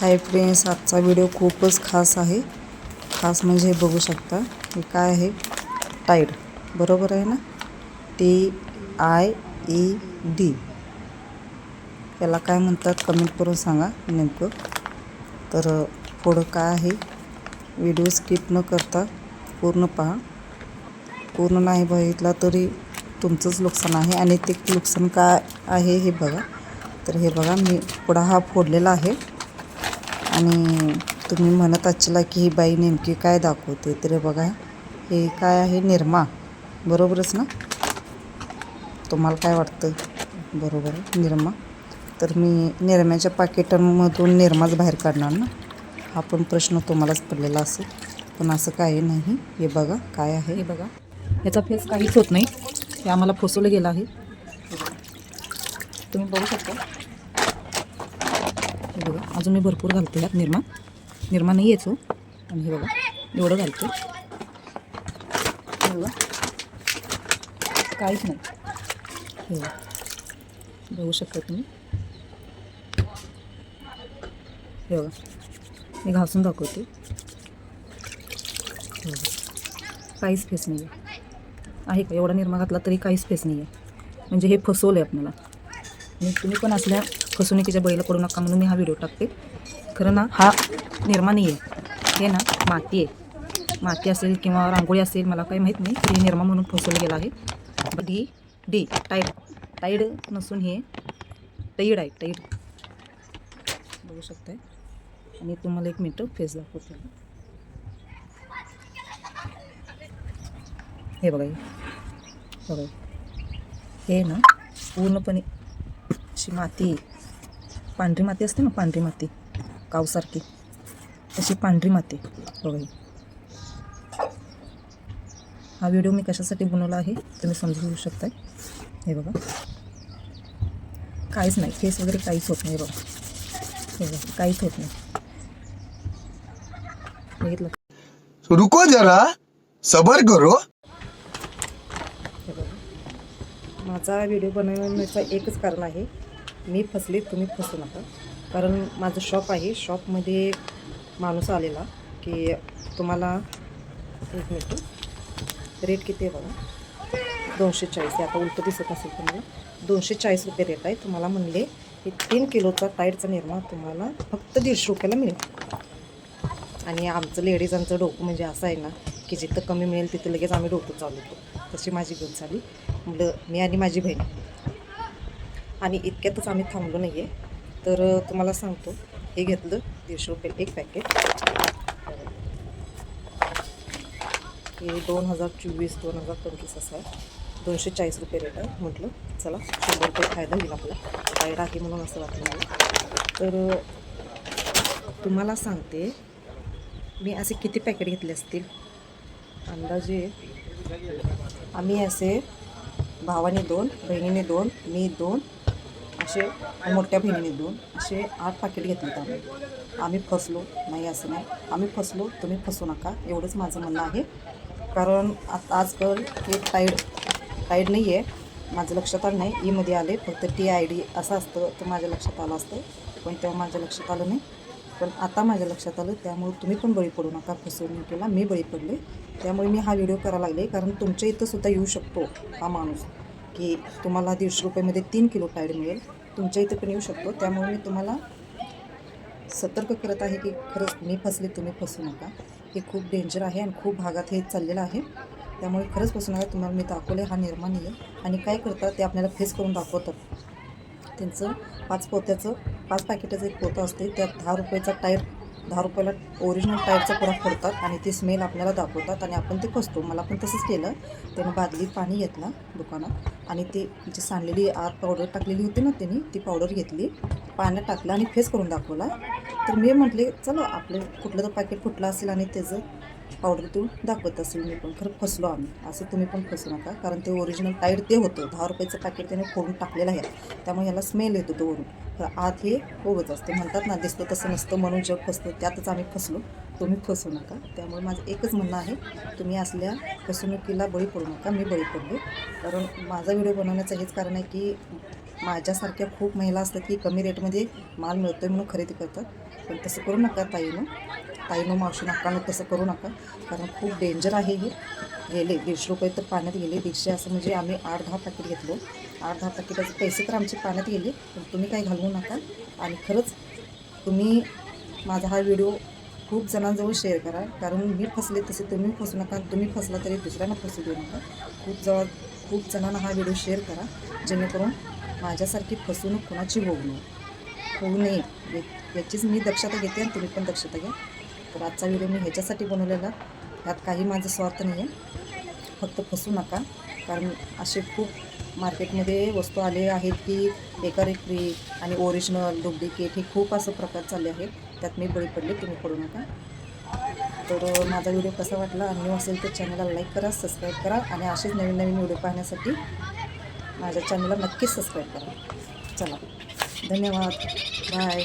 Hi friends आजचा video खूपच खास आहे. खास म्हणजे हे बघू शकता हे काय आहे? टाईड बरोबर आहे ना? टी आय ई डी याला काय म्हणतात? कमेंट करून सांगा नेमकं. तर पुढं काय आहे? व्हिडिओ स्किप न करता पूर्ण पहा. पूर्ण नाही बघितला तरी तुमचंच नुकसान आहे. आणि ते नुकसान काय आहे हे बघा. तर हे बघा मी पुढा हा फोडलेला आहे. आणि तुम्ही म्हणत असला की ही बाई नेमकी काय दाखवते तर बघा हे काय आहे निर्मा. बरोबरच ना? तुम्हाला काय वाटतं बरोबर निर्मा. तर मी निर्म्याच्या पाकिटांमधून निर्माच बाहेर काढणार ना? हा पण प्रश्न तुम्हालाच पडलेला असेल. पण असं काही नाही. हे बघा काय आहे. हे बघा. याचा फेस काहीच होत नाही. हे आम्हाला फसवलं गेलं आहे. तुम्ही बघू शकता. हे बघा अजून मी भरपूर घालते यात निर्मा. निर्मा नाही यायचो हो. आणि हे बघा एवढं घालते. हे बघा. काहीच नाही. हे बघा. बघू शकता तुम्ही. हे बघा. मी घासून दाखवते. हे बघा. काहीच फेस नाही आहे आहे का? एवढा निर्मा घातला तरी काहीच फेस नाही आहे म्हणजे हे फसवलं आहे आपल्याला. आणि तुम्ही पण असल्या फसवणुकीच्या बळीला पडू नका म्हणून मी हा व्हिडिओ टाकते. खरं ना हा निर्मा नाही आहे. हे ना माती आहे. माती असेल किंवा रांगोळी असेल मला काही माहीत नाही. तरी हे निर्मा म्हणून फसवलं गेलं आहे. डी डी टाईड टाईड नसून हे टईड आहे टईड बघू शकताय. आणि तुम्हाला एक मिनटं फेस दाखवते. हे बघा हे. बघा. हे ना पूर्णपणे अशी माती पांढरी माती असते ना पांढरी माती कावसारखी तशी पांढरी माती बघा ही. व्हिडिओ मी कशासाठी बनवला आहे तुम्ही समजून घेऊ शकताय. हे बघा. काहीच नाही फेस वगैरे काहीच होत नाही बघा. हे बघा काहीच होत नाही. बघितलं? रुको जरा सबर करो. हे बघा. माझा व्हिडिओ बनवण्याचं एकच कारण आहे मी फसले तुम्ही फसू नका. कारण माझं शॉप आहे. शॉपमध्ये माणूस आलेला की तुम्हाला एक मिनिट रेट किती आहे बघा? दोनशे चाळीस आहे. आता उलटं दिसत असेल तुम्हाला. दोनशे चाळीस रुपये रेट आहे. तुम्हाला म्हणले की तीन किलोचा टाईटचा निर्मा तुम्हाला फक्त दीडशे रुपयाला मिळेल. आणि आमचं लेडीजांचं डोकं म्हणजे असं आहे ना की जिथं कमी मिळेल तिथं लगेच आम्ही डोकं चालवतो. तशी माझी घेऊन झाली. मुलं मी आणि माझी बहीण. आणि इतक्यातच आम्ही थांबलो नाही आहे तर तुम्हाला सांगतो. हे घेतलं दीडशे रुपये एक पॅकेट हे दोन हजार चोवीस दोन हजार पंचवीस असं आहे. दोनशे चाळीस रुपये रेट आहे. म्हटलं चला शंभर रुपये फायदा होईल आपला. फायदा आहे म्हणून असं वाटलं मला. तर तुम्हाला सांगते मी असे किती पॅकेट घेतले असतील? अंदाजे आम्ही असे भावाने दोन बहिणीने दोन मी दोन असे मोठ्या बहिणीने दोन असे आठ पाकिट घेतलेत आम्ही. आम्ही फसलो. नाही असं नाही. आम्ही फसलो. तुम्ही फसू नका. एवढंच माझं म्हणणं आहे. कारण आता आजकाल हे टाईड टाईड नाही आहे माझं लक्षात आलं नाही. E ईमध्ये आले. फक्त टी आय डी असं असतं. तर माझ्या लक्षात आलं असतं. पण तेव्हा माझ्या लक्षात आलं नाही. पण आता माझ्या लक्षात आलं. त्यामुळे तुम्ही पण बळी पडू नका. फसवणुकीला मी बळी पडले. त्यामुळे मी हा व्हिडिओ करायला लागले. कारण तुमच्या इथं सुद्धा येऊ शकतो हा माणूस. की तुम्हाला दीडशे रुपयामध्ये तीन किलो टायर मिळेल. तुमच्या इथे पण येऊ शकतो. त्यामुळे मी तुम्हाला सतर्क करत आहे की खरंच मी फसले तुम्ही फसू नका. हे खूप डेंजर आहे आणि खूप भागात हे चाललेलं आहे. त्यामुळे खरंच फसू नका. तुम्हाला मी दाखवले हा निर्माण आहे. आणि काय करतात ते आपल्याला फेस करून दाखवतात. त्यांचं पाच पोत्याचं पाच पॅकेटाचं एक पोतं असते. त्यात दहा रुपयाचा टायर दहा रुपयाला ओरिजिनल टाईपचा पुरा करतात आणि ती स्मेल आपल्याला दाखवतात आणि आपण ते फसतो. मला पण तसंच केलं. त्यानं बादलीत पाणी घेतलं दुकानात आणि ते जी सांडलेली आत पावडर टाकलेली होती ना त्यांनी ती पावडर घेतली पाण्यात टाकलं आणि फेस करून दाखवला. तर मी म्हटले चला आपलं कुठलं तर पॅकेट फुटलं असेल आणि त्याचं पावडर तू दाखवत असेल मी पण खरं फसलो आम्ही. असं तुम्ही पण फसू नका कारण ते ओरिजिनल टाईड ते होतं. दहा रुपयाचं पॅकेट त्याने फोडून टाकलेलं आहे. त्यामुळे याला स्मेल येतो तो वरून. तर आत हे होत असते. म्हणतात ना दिसतं तसं नसतं म्हणून जग फसतं त्यातच आम्ही फसलो. तुम्ही फसू नका. त्यामुळे माझं एकच म्हणणं आहे तुम्ही असल्या फसवणुकीला बळी पडू नका मी बळी पडलो. कारण माझा व्हिडिओ बनवण्याचं हेच कारण आहे की माझ्यासारख्या खूप महिला असतात की कमी रेटमध्ये माल मिळतोय म्हणून खरेदी करतात. पण तसं करू नका ताईनं. ताईनं मावशी नका तसं करू नका. कारण खूप डेंजर आहे हे. गेले दीडशे रुपये तर पाण्यात गेले. दीडशे असं म्हणजे आम्ही आठ दहा पॅकेट घेतलो. अर्धा पाकिटाचे पैसे तर आमचे पाण्यात गेले पण तुम्ही काही घालवू नका. आणि खरंच तुम्ही माझा हा व्हिडिओ खूप जणांजवळ शेअर करा कारण मी फसले तसे तुम्ही फसू नका तुम्ही फसला तरी दुसऱ्यांना फसू देऊ नका. खूप जवळ खूप जणांना हा व्हिडिओ शेअर करा जेणेकरून माझ्यासारखी फसवणूक कोणाची होऊ नये. होऊ नये. याचीच मी दक्षता घेते आणि तुम्ही पण दक्षता घ्या. तर आजचा व्हिडिओ मी ह्याच्यासाठी बनवलेला यात काही माझं स्वार्थ नाही आहे फक्त फसू नका कारण असे खूप मार्केटमध्ये वस्तू आले आहेत की एका एक फ्री आणि ओरिजिनल डुप्लिकेट हे खूप असं प्रकार चालले आहेत. त्यात मी बळी पडले तुम्ही पडू नका. तर माझा व्हिडिओ कसा वाटला? आणि न्यू असेल तर चॅनलला लाईक करा सबस्क्राईब करा आणि असेच नवीन नवीन व्हिडिओ पाहण्यासाठी माझ्या चॅनलला नक्कीच सबस्क्राईब करा. चला. धन्यवाद. बाय